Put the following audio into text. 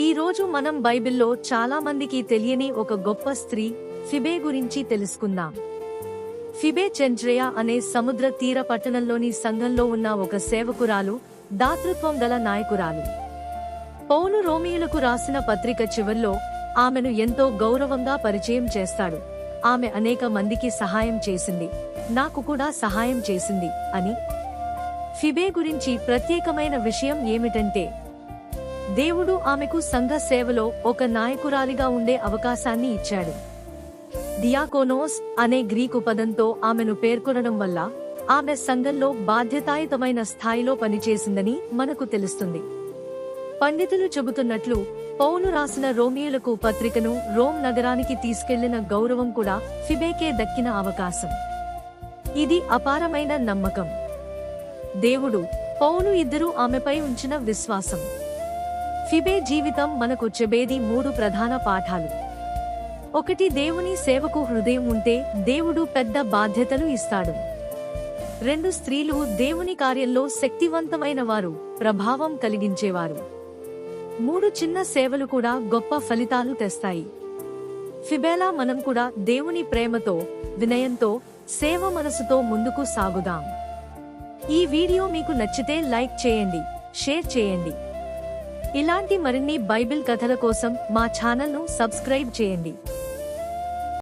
ఈ రోజు మనం బైబిల్లో చాలా మందికి తెలియని ఒక గొప్ప స్త్రీ ఫిబే గురించి తెలుసుకుందాం. ఫిబే చెండ్రియా అనే సముద్ర తీర పట్టణంలోని సంఘంలో ఉన్న ఒక సేవకురాలు దాతృత్వం గల నాయకురాలు. పౌలు రోమియులకు రాసిన పత్రిక చివర్లో ఆమెను ఎంతో గౌరవంగా పరిచయం చేస్తాడు. ఆమె అనేక మందికి సహాయం చేసింది. నాకు కూడా సహాయం చేసింది అని. ఫిబే గురించి ప్రత్యేకమైన విషయం ఏమిటంటే దేవుడు ఆమెకు సంఘ సేవలో ఒక నాయకురాలిగా ఉండే అవకాశాన్ని ఇచ్చాడు. డియాకోనోస్ అనే గ్రీకు పదంతో ఆమెను పేర్కొనడం వల్ల ఆమె సంఘంలో బాధ్యతాయుతమైన స్థాయిలో పనిచేసిందని మనకు తెలుస్తుంది. పండితులు చెబుతున్నట్లు పౌలు రాసిన రోమియోలకు పత్రికను రోమ్ నగరానికి తీసుకెళ్ళిన గౌరవం కూడా ఫిబేకే దక్కిన అవకాశం. ఇది అపారమైన నమ్మకం. దేవుడు పౌలు ఇద్దరూ ఆమెపై ఉంచిన విశ్వాసం. ఫిబే జీవితం మనకు చెబేది మూడు ప్రధాన పాఠాలు. ఒకటి దేవుని సేవకు హృదయం ఉంటే దేవుడు పెద్ద బాధ్యతలు ఇస్తాడు. రెండు స్త్రీలు దేవుని కార్యంలో శక్తివంతమైన వారు ప్రభావం కలిగించేవారు. మూడు చిన్న సేవలు కూడా గొప్ప ఫలితాలు తెస్తాయి. ఫిబేలా మనం కూడా దేవుని ప్రేమతో వినయంతో సేవ మనసుతో ముందుకు సాగుదాం. ఈ వీడియో మీకు నచ్చితే లైక్ చేయండి షేర్ చేయండి. ఇలాంటి మరిన్ని బైబిల్ కథల కోసం మా ఛానల్ను సబ్స్క్రైబ్ చేయండి.